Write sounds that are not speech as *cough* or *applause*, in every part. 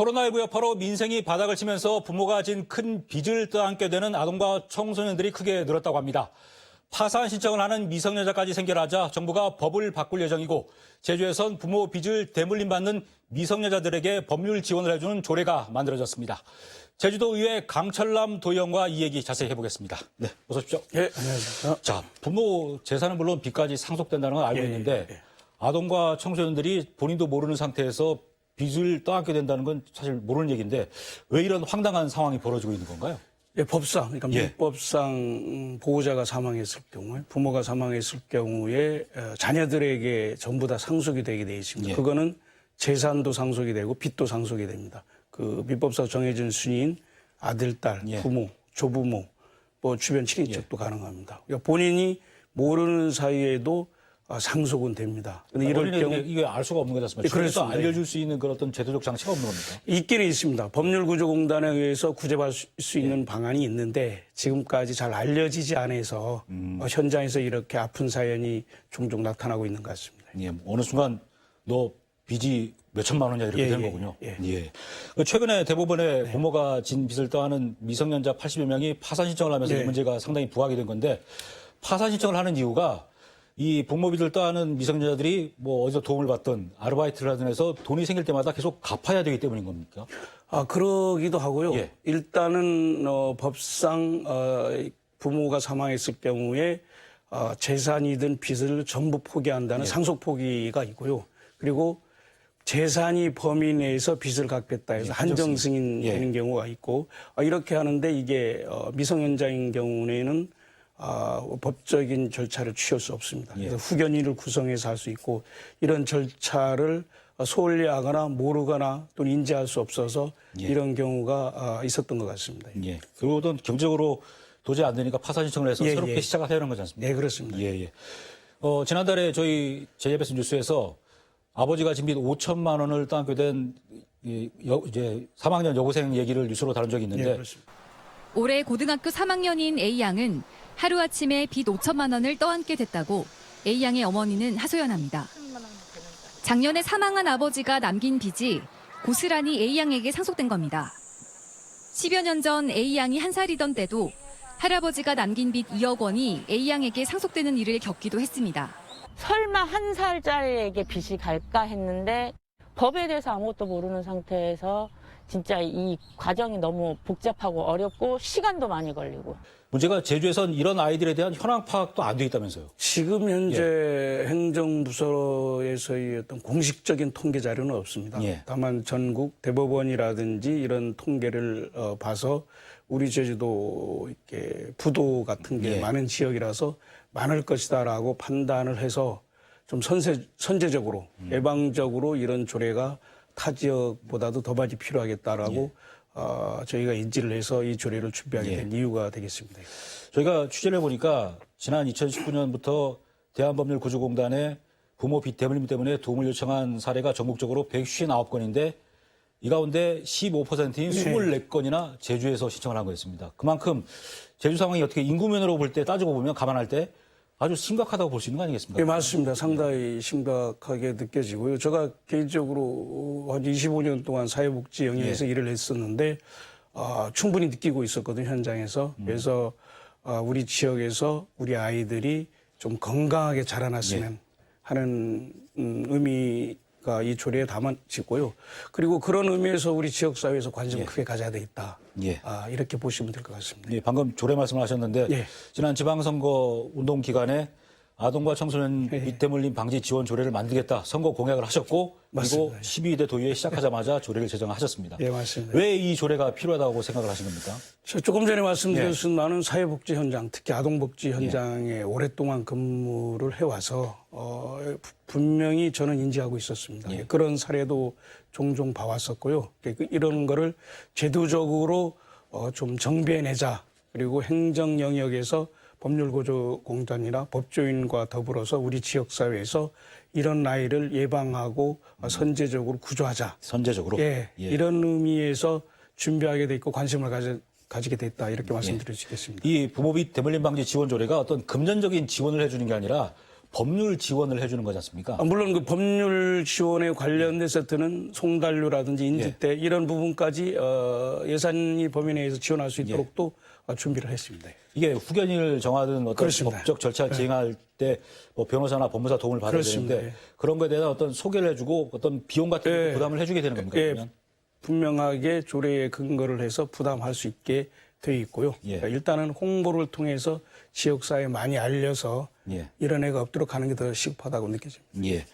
코로나19 여파로 민생이 바닥을 치면서 부모가 진 큰 빚을 떠안게 되는 아동과 청소년들이 크게 늘었다고 합니다. 파산 신청을 하는 미성년자까지 생겨나자 정부가 법을 바꿀 예정이고 제주에선 부모 빚을 대물림 받는 미성년자들에게 법률 지원을 해주는 조례가 만들어졌습니다. 제주도 의회 강철남 도의원과 이 얘기 자세히 해보겠습니다. 네, 어서 오십시오. 예, 안녕하십니까. 자, 부모 재산은 물론 빚까지 상속된다는 건 알고 예, 있는데 예, 예. 아동과 청소년들이 본인도 모르는 상태에서 빚을 떠안게 된다는 건 사실 모르는 얘기인데 왜 이런 황당한 상황이 벌어지고 있는 건가요? 예, 법상, 그러니까 예. 민법상 음, 보호자가 사망했을 경우에, 부모가 사망했을 경우에 어, 자녀들에게 전부 다 상속이 되게 돼 있습니다. 예. 그거는 재산도 상속이 되고 빚도 상속이 됩니다. 그 민법상 정해진 순위인 아들, 딸, 예. 부모, 조부모, 뭐 주변 친인척도 가능합니다. 그러니까 본인이 모르는 사이에도 아, 상속은 됩니다. 근데 이럴 어린이에게 경우 이게 알 수가 없는? 예, 그래서. 알려줄 수 있는 그런 어떤 제도적 장치가 없는 겁니까? 있기는 있습니다. 법률구조공단에 의해서 구제받을 수- 수 예. 있는 방안이 있는데 지금까지 잘 알려지지 않아서 음. 어, 현장에서 이렇게 아픈 사연이 종종 나타나고 있는 것 같습니다. 예, 뭐 어느 순간 너 빚이 몇 천만 원이야 이렇게 예, 되는 예, 거군요. 예. 그 최근에 대법원에 부모가 진 빚을 떠안은 미성년자 80여 명이 파산 신청을 하면서 예. 이 문제가 상당히 부각이 된 건데 파산 신청을 하는 이유가 이 부모 빚을 떠안은 미성년자들이 뭐 어디서 도움을 받든 아르바이트를 하든 해서 돈이 생길 때마다 계속 갚아야 되기 때문인 겁니까? 아 그러기도 하고요. 예. 일단은 어, 법상 어, 부모가 사망했을 경우에 어, 재산이든 빚을 전부 포기한다는 상속 포기가 있고요. 그리고 재산이 범위 내에서 빚을 갚겠다 해서 한정 승인 예. 되는 경우가 있고 어, 이렇게 하는데 이게 어, 미성년자인 경우에는 아, 법적인 절차를 취할 수 없습니다. 그래서 후견인을 구성해서 할 수 있고 이런 절차를 소홀히 하거나 모르거나 또는 인지할 수 없어서 이런 경우가 아, 있었던 것 같습니다. 예. 그러고도 경제적으로 도저히 안 되니까 파산 신청을 해서 예, 새롭게 예. 시작을 해야 하는 거지 않습니까? 네, 그렇습니다. 예, 예. 어, 지난달에 저희 JBS 뉴스에서 아버지가 진빚 5천만 원을 떠안게 된 이, 여, 이제 3학년 여고생 얘기를 뉴스로 다룬 적이 예, 있는데 그렇습니다. 올해 고등학교 3학년인 A양은 하루아침에 빚 5천만 원을 떠안게 됐다고 A양의 어머니는 하소연합니다. 작년에 사망한 아버지가 남긴 빚이 고스란히 A양에게 상속된 겁니다. 10여 년 전 A양이 한 살이던 때도 할아버지가 남긴 빚 2억 원이 A양에게 상속되는 일을 겪기도 했습니다. 설마 한 살짜리에게 빚이 갈까 했는데 법에 대해서 아무것도 모르는 상태에서 진짜 이 과정이 너무 복잡하고 어렵고 시간도 많이 걸리고 문제가 제주에선 이런 아이들에 대한 현황 파악도 안 돼 있다면서요. 지금 현재 행정부서에서의 어떤 공식적인 통계 자료는 없습니다. 예. 다만 전국 대법원이라든지 이런 통계를 어, 봐서 우리 제주도 이렇게 부도 같은 게 예. 많은 지역이라서 많을 것이다라고 판단을 해서 좀 선세, 선제적으로 음. 예방적으로 이런 조례가 타 지역보다도 더 많이 필요하겠다라고 예. 어, 저희가 인지를 해서 이 조례를 준비하게 예. 된 이유가 되겠습니다. 저희가 취재를 해보니까 지난 2019년부터 대한법률구조공단에 부모 빚 대물림 때문에 도움을 요청한 사례가 전국적으로 159건인데 이 가운데 15%인 24건이나 제주에서 신청을 한 거였습니다. 그만큼 제주 상황이 어떻게 인구면으로 볼 때 따지고 보면 감안할 때 아주 심각하다고 볼 수 있는 거 아니겠습니까? 예, 맞습니다. 상당히 심각하게 느껴지고요. 제가 개인적으로 한 25년 동안 사회복지 영역에서 일을 했었는데 아, 충분히 느끼고 있었거든요, 현장에서. 그래서 아, 우리 지역에서 우리 아이들이 좀 건강하게 자라났으면 하는 음, 의미가 이 조례에 담아지고요. 그리고 그런 의미에서 우리 지역 사회에서 관심을 크게 가져야 되겠다. 예. 아, 이렇게 보시면 될 것 같습니다. 예, 방금 조례 말씀을 하셨는데 예. 지난 지방선거 운동 기간에 아동과 청소년 예. 빚대물림 방지 지원 조례를 만들겠다 선거 공약을 하셨고 그리고 맞습니다. 12대 도의회 시작하자마자 조례를 제정하셨습니다. 예, 맞습니다. 왜 이 조례가 필요하다고 생각을 하신 겁니까? 저 조금 전에 예. 말씀드렸듯이 나는 사회복지 현장, 특히 아동복지 현장에 오랫동안 근무를 해와서 어, 부- 분명히 저는 인지하고 있었습니다. 예. 그런 사례도 종종 봐왔었고요. 그- 이런 거를 제도적으로 어, 좀 정비해내자. 그리고 행정 영역에서 법률구조공단이나 법조인과 더불어서 우리 지역사회에서 이런 나이를 예방하고 어, 선제적으로 구조하자. 선제적으로. 예, 예. 이런 의미에서 준비하게 돼 있고 관심을 가지, 가지게 됐다 이렇게 말씀드릴 수 있겠습니다. 이 부모빚 대물림 방지 지원 조례가 어떤 금전적인 지원을 해주는 게 아니라 법률 지원을 해주는 거지 않습니까? 아, 물론 그 법률 지원에 관련된 세트는 송달료라든지 인지대 이런 부분까지 어, 예산이 범위 내에서 지원할 수 있도록 또 어, 준비를 했습니다. 이게 후견인을 정하든 어떤 그렇습니다. 법적 절차를 지행할 때 뭐 변호사나 법무사 도움을 받아야 그렇습니다. 되는데 예. 그런 거에 대한 어떤 소개를 해주고 어떤 비용 같은 거 예. 부담을 해주게 되는 겁니까? 예, 그러면? 분명하게 조례에 근거를 해서 부담할 수 있게 돼 있고요. 예. 그러니까 일단은 홍보를 통해서 지역사회에 많이 알려서 예. 이런 애가 없도록 하는 게 더 시급하다고 느껴집니다. 예.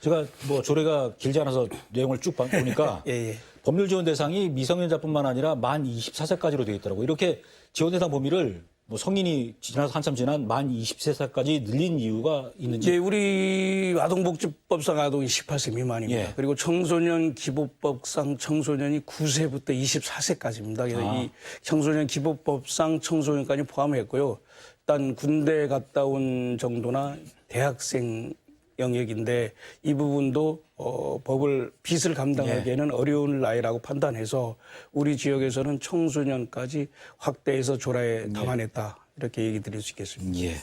제가 뭐 조례가 길지 않아서 내용을 쭉 봐- 보니까 *laughs* 예, 예. 법률 지원 대상이 미성년자뿐만 아니라 만 24세까지로 되어 있더라고요. 이렇게 지원 대상 범위를 뭐 성인이 지나서 한참 지난 만 20세까지 늘린 이유가 있는지 이제 우리 아동복지법상 아동이 18세 미만입니다. 예. 그리고 청소년 기본법상 청소년이 9세부터 24세까지입니다. 그래서 아. 이 청소년 기본법상 청소년까지 포함했고요. 일단 군대 갔다 온 정도나 대학생 영역인데 이 부분도 어, 법을 빚을 감당하기에는 예. 어려운 나이라고 판단해서 우리 지역에서는 청소년까지 확대해서 조라에 예. 담아냈다 이렇게 얘기 드릴 수 있겠습니다. 예.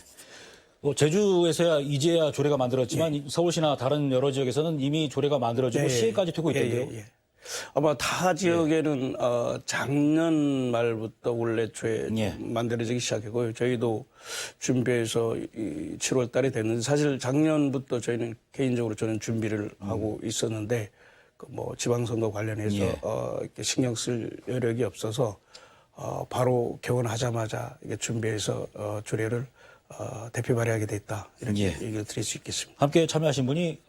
뭐 제주에서야 이제야 조례가 만들어졌지만 이 서울시나 다른 여러 지역에서는 이미 조례가 만들어지고 예, 시행까지 되고 예, 있던데요. 예, 예. 아마 타 지역에는 어, 작년 말부터 원래 초에 예. 만들어지기 시작했고요. 저희도 준비해서 이 7월 달에 됐는데 사실 작년부터 저희는 개인적으로 저는 준비를 하고 있었는데 그뭐 지방선거 관련해서 예. 어, 이렇게 신경 쓸 여력이 없어서 어, 바로 개원하자마자 이게 준비해서 어, 조례를 어, 대표 발의하게 됐다 이렇게 예. 얘기를 드릴 수 있겠습니다. 함께 참여하신 분이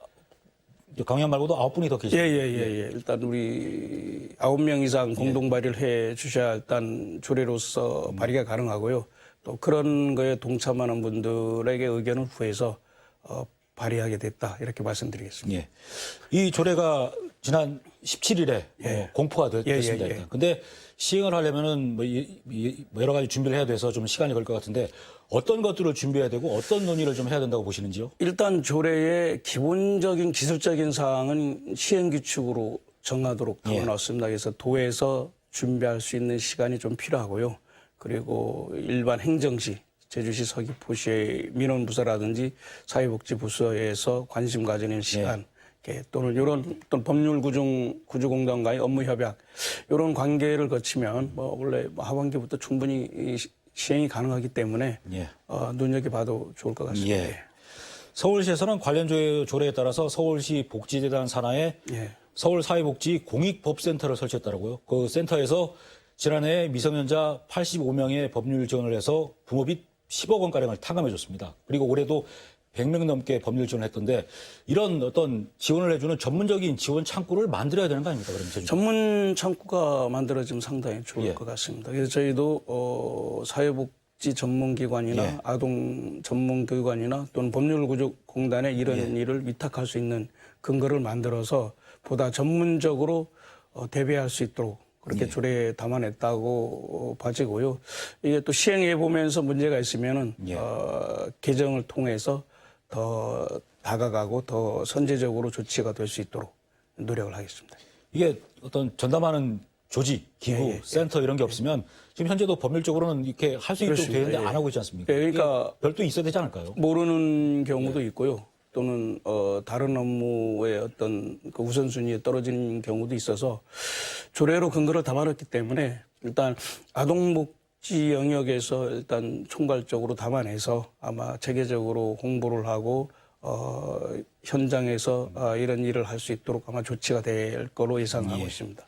강연 말고도 아홉 분이 더 예, 계십니다. 예, 예, 예. 일단 우리 아홉 명 이상 공동 발의를 해 주셔야 일단 조례로서 발의가 가능하고요. 또 그런 거에 동참하는 분들에게 의견을 구해서 어, 발의하게 됐다 이렇게 말씀드리겠습니다. 예. 이 조례가 지난 17일에 공포가 됐, 예, 예, 습니다 예. 근데 시행을 하려면은 뭐 이- 이- 뭐 여러 가지 준비를 해야 돼서 좀 시간이 걸릴 것 같은데 어떤 것들을 준비해야 되고 어떤 논의를 좀 해야 된다고 보시는지요? 일단 조례의 기본적인 기술적인 사항은 시행 규칙으로 정하도록 예. 담아놨습니다. 그래서 도에서 준비할 수 있는 시간이 좀 필요하고요. 그리고 일반 행정시, 제주시 서귀포시의 민원부서라든지 사회복지부서에서 관심 가지는 시간, 이렇게 또는 이런 또 법률 구중 구조공단과의 업무 협약 이런 관계를 거치면 뭐 원래 하반기부터 충분히 이 시- 시행이 가능하기 때문에 예. 어, 눈여겨봐도 좋을 것 같습니다. 예. 서울시에서는 관련 조- 조례에 따라서 서울시 복지재단 산하에 예. 서울사회복지 공익법센터를 설치했다고요. 그 센터에서 지난해 미성년자 85명의 법률 지원을 해서 부모비 10억 원가량을 탕감해줬습니다. 그리고 올해도 100명 넘게 법률 지원을 했던데 이런 어떤 지원을 해주는 전문적인 지원 창구를 만들어야 되는 거 아닙니까? 그럼? 전문 창구가 만들어지면 상당히 좋을 예. 것 같습니다. 그래서 저희도 어, 사회복지 전문기관이나 예. 아동 전문기관이나 또는 법률구조공단에 이런 예. 일을 위탁할 수 있는 근거를 만들어서 보다 전문적으로 어, 대비할 수 있도록 그렇게 예. 조례에 담아냈다고 어, 봐지고요. 이게 또 시행해 보면서 문제가 있으면은 예. 어, 개정을 통해서 더 다가가고 더 선제적으로 조치가 될 수 있도록 노력을 하겠습니다. 이게 어떤 전담하는 조직, 기구, 예, 예, 센터 이런 게 없으면 지금 현재도 법률적으로는 이렇게 할 수 있도록. 되는데 예. 안 하고 있지 않습니까? 예, 그러니까 별도 있어야 되지 않을까요? 모르는 경우도 있고요. 또는 어, 다른 업무의 어떤 그 우선순위에 떨어지는 경우도 있어서 조례로 근거를 담아놨기 때문에 일단 아동복 지 영역에서 일단 총괄적으로 담아내서 아마 체계적으로 홍보를 하고 어, 현장에서 아, 이런 일을 할 수 있도록 아마 조치가 될 거로 예상하고 있습니다.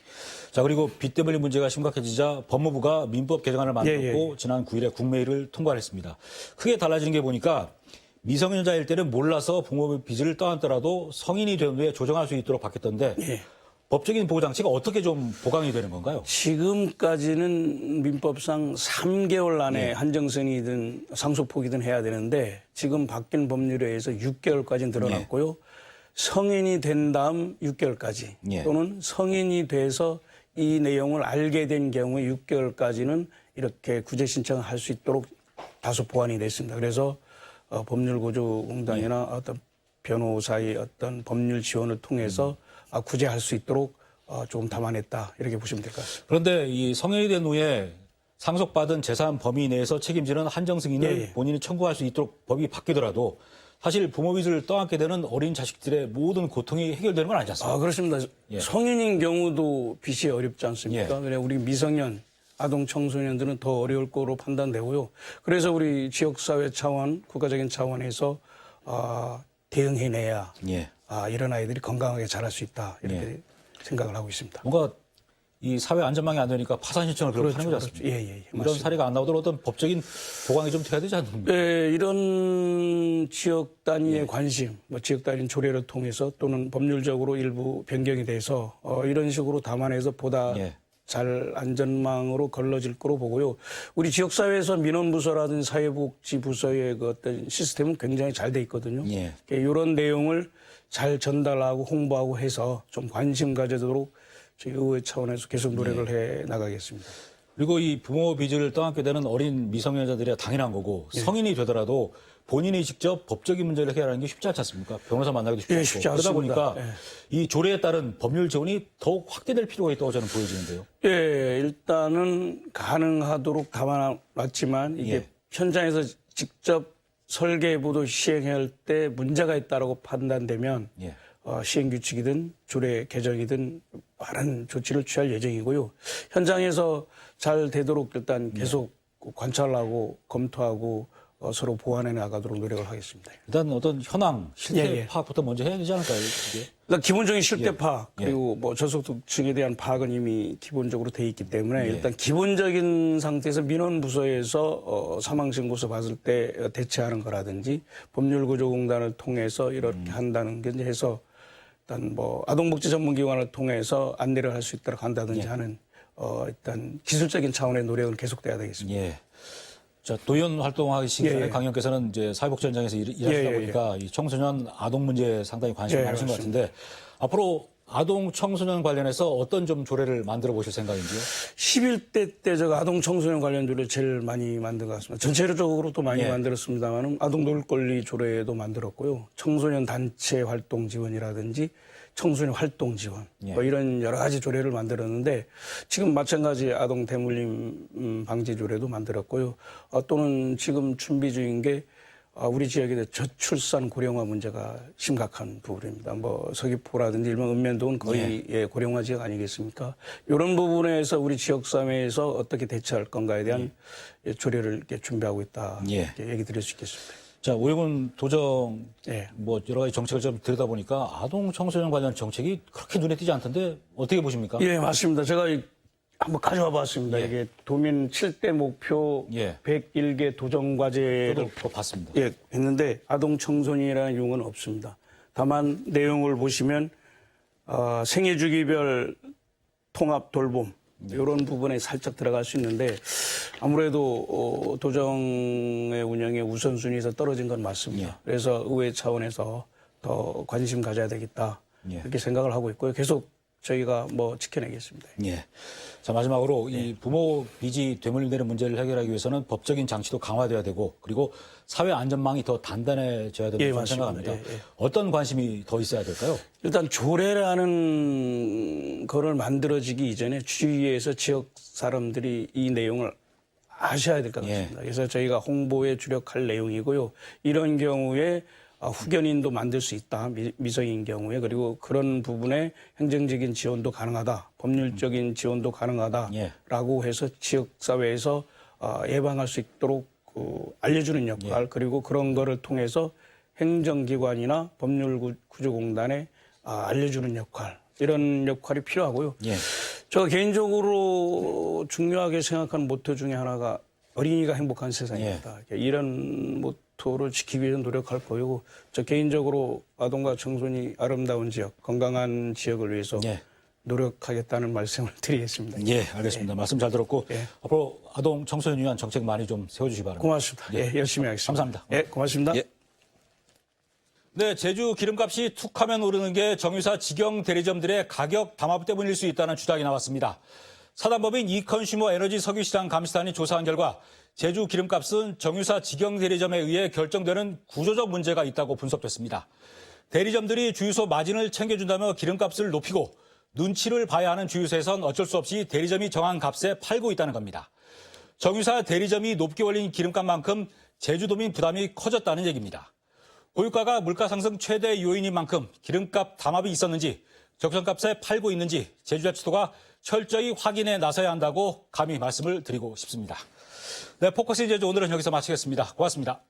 자 그리고 빚 때문에 문제가 심각해지자 법무부가 민법 개정안을 만들었고 예, 예, 지난 9일에 국회의를 통과를 했습니다. 크게 달라지는 게 보니까 미성년자일 때는 몰라서 부모의 빚을 떠안더라도 성인이 된 후에 조정할 수 있도록 바뀌었던데 예. 법적인 보호 장치가 어떻게 좀 보강이 되는 건가요? 지금까지는 민법상 3개월 안에 예. 한정성이든 상속폭이든 해야 되는데 지금 바뀐 법률에 의해서 6개월까지 늘어났고요. 성인이 된 다음 6개월까지 예. 또는 성인이 돼서 이 내용을 알게 된 경우에 6개월까지는 이렇게 구제 신청을 할수 있도록 다소 보완이 됐습니다. 그래서 어, 법률구조공단이나 예. 어떤 변호사의 어떤 법률 지원을 통해서 아, 구제할 수 있도록 어, 조금 담아냈다 이렇게 보시면 될 것 같습니다. 그런데 이 성인이 된 후에 상속받은 재산 범위 내에서 책임지는 한정 승인을 예, 예. 본인이 청구할 수 있도록 법이 바뀌더라도 사실 부모 빚을 떠안게 되는 어린 자식들의 모든 고통이 해결되는 건 아니지 않습니까? 아, 그렇습니다. 예. 성인인 경우도 빚이 어렵지 않습니까? 예. 우리 미성년, 아동 청소년들은 더 어려울 거로 판단되고요. 그래서 우리 지역사회 차원, 국가적인 차원에서 아, 대응해내야 예. 아, 이런 아이들이 건강하게 자랄 수 있다 이렇게 예. 생각을 하고 있습니다. 뭔가 이 사회 안전망이 안 되니까 파산 신청을 그렇게 하는 거지 않습니까? 예, 예, 예. 이런 맞습니다. 사례가 안 나오도록 어떤 법적인 보강이 좀 돼야 되지 않습니까? 예, 이런 지역 단위의 관심, 뭐 지역 단위 조례를 통해서 또는 법률적으로 일부 변경이 돼서 어, 이런 식으로 담아내서 보다 예. 잘 안전망으로 걸러질 거로 보고요. 우리 지역사회에서 민원부서라든지 사회복지부서의 그 어떤 시스템은 굉장히 잘 돼 있거든요. 예. 이런 내용을 잘 전달하고 홍보하고 해서 좀 관심 가져도록 저희 의회 차원에서 계속 노력을 해 나가겠습니다. 그리고 이 부모 빚을 떠안게 되는 어린 미성년자들이 당연한 거고 예. 성인이 되더라도 본인이 직접 법적인 문제를 해결하는 게 쉽지 않지 않습니까? 변호사 만나기도 쉽지 예, 않고 쉽지 그러다 않습니다. 보니까 예. 이 조례에 따른 법률 지원이 더욱 확대될 필요가 있다고 저는 보여지는데요. 예, 일단은 가능하도록 담아놨지만 이게 예. 현장에서 직접 설계부도 시행할 때 문제가 있다라고 판단되면 예. 어, 시행 규칙이든 조례 개정이든 빠른 조치를 취할 예정이고요. 현장에서 잘 되도록 일단 계속 관찰하고 검토하고 어, 서로 보완해 나가도록 노력을 하겠습니다. 일단 어떤 현황, 실태 예, 예. 파악부터 먼저 해야 되지 않을까요? 이게? 일단 기본적인 실태 예. 파악 예. 그리고 뭐 저소득층에 대한 파악은 이미 기본적으로 돼 있기 때문에 예. 일단 기본적인 상태에서 민원 부서에서 어, 사망 신고서 받을 때 대체하는 거라든지 법률구조공단을 통해서 이렇게 음. 한다는 게 해서 일단 뭐 아동복지 전문기관을 통해서 안내를 할 수 있도록 한다든지 예. 하는 어, 일단 기술적인 차원의 노력은 계속돼야 되겠습니다. 예. 자, 도연 활동하시기 전에 예, 예. 강의원께서는 이제 사회복지 현장에서 일, 일하시다 예, 예, 보니까 이 청소년 아동 문제에 상당히 관심이 예, 많으신 것 같은데 앞으로 아동 청소년 관련해서 어떤 좀 조례를 만들어 보실 생각인지요? 11대 때 제가 아동 청소년 관련 조례 제일 많이 만든 것 같습니다. 전체적으로 또 많이 예. 만들었습니다만 아동 놀 권리 조례도 만들었고요. 청소년 단체 활동 지원이라든지 청소년 활동 지원 예. 뭐 이런 여러 가지 조례를 만들었는데 지금 마찬가지 아동 대물림 음, 방지 조례도 만들었고요. 어, 또는 지금 준비 중인 게 아, 우리 지역에 저출산 고령화 문제가 심각한 부분입니다. 뭐 서귀포라든지 일반 은면동은 거의 예, 고령화 지역 아니겠습니까? 이런 부분에서 우리 지역 사회에서 어떻게 대처할 건가에 대한 예, 조례를 이렇게 준비하고 있다. 예. 이렇게 얘기 드릴 수 있겠습니다. 자, 오영훈 도정 예. 뭐 여러 가지 정책을 좀 들여다 보니까 아동 청소년 관련 정책이 그렇게 눈에 띄지 않던데 어떻게 보십니까? 예, 맞습니다. 제가 이- 한번 가져와 봤습니다. 예. 이게 도민 7대 목표 예. 101개 도정 과제를 봤습니다. 예, 했는데 아동 청소년이라는 용어는 없습니다. 다만 내용을 보시면 어, 생애 주기별 통합 돌봄 이런 부분에 살짝 들어갈 수 있는데 아무래도 어, 도정의 운영의 우선순위에서 떨어진 건 맞습니다. 예. 그래서 의회 차원에서 더 관심 가져야 되겠다 예. 이렇게 생각을 하고 있고요. 계속 저희가 뭐 지켜내겠습니다. 예. 자, 마지막으로 이 부모 빚이 되물림되는 문제를 해결하기 위해서는 법적인 장치도 강화돼야 되고 그리고 사회 안전망이 더 단단해져야 된다고 예, 저는 맞습니다. 생각합니다. 예, 예. 어떤 관심이 더 있어야 될까요? 일단 조례라는 거를 만들어지기 이전에 주위에서 지역 사람들이 이 내용을 아셔야 될것 예. 같습니다. 그래서 저희가 홍보에 주력할 내용이고요. 이런 경우에 아, 후견인도 만들 수 있다. 미, 미성인 경우에 그리고 그런 부분에 행정적인 지원도 가능하다. 법률적인 지원도 가능하다라고 해서 지역 사회에서 아, 예방할 수 있도록 그 알려주는 역할 그리고 그런 거를 통해서 행정기관이나 법률구조공단에 아, 알려주는 역할 이런 역할이 필요하고요. 예. 제가 개인적으로 중요하게 생각하는 모토 중에 하나가 어린이가 행복한 세상이다. 이런 모토를 지키기 위해서 노력할 거고 저 개인적으로 아동과 청소년이 아름다운 지역, 건강한 지역을 위해서 예. 노력하겠다는 말씀을 *laughs* 드리겠습니다. 예, 알겠습니다. 말씀 잘 들었고 예. 앞으로 아동 청소년 위한 정책 많이 좀 세워주시기 바랍니다. 고맙습니다. 예, 열심히 하겠습니다. 감사합니다. 예, 고맙습니다. 예. 네, 제주 기름값이 툭하면 오르는 게 정유사 직영 대리점들의 가격 담합 때문일 수 있다는 주장이 나왔습니다. 사단법인 이컨슈머 에너지 석유시장 감시단이 조사한 결과 제주 기름값은 정유사 직영 대리점에 의해 결정되는 구조적 문제가 있다고 분석됐습니다. 대리점들이 주유소 마진을 챙겨준다며 기름값을 높이고 눈치를 봐야 하는 주유소에선 어쩔 수 없이 대리점이 정한 값에 팔고 있다는 겁니다. 정유사 대리점이 높게 올린 기름값만큼 제주도민 부담이 커졌다는 얘기입니다. 고유가가 물가 상승 최대 요인인 만큼 기름값 담합이 있었는지 적정값에 팔고 있는지 제주자치도가 철저히 확인해 나서야 한다고 감히 말씀을 드리고 싶습니다. 네, 포커스 제주 오늘은 여기서 마치겠습니다. 고맙습니다.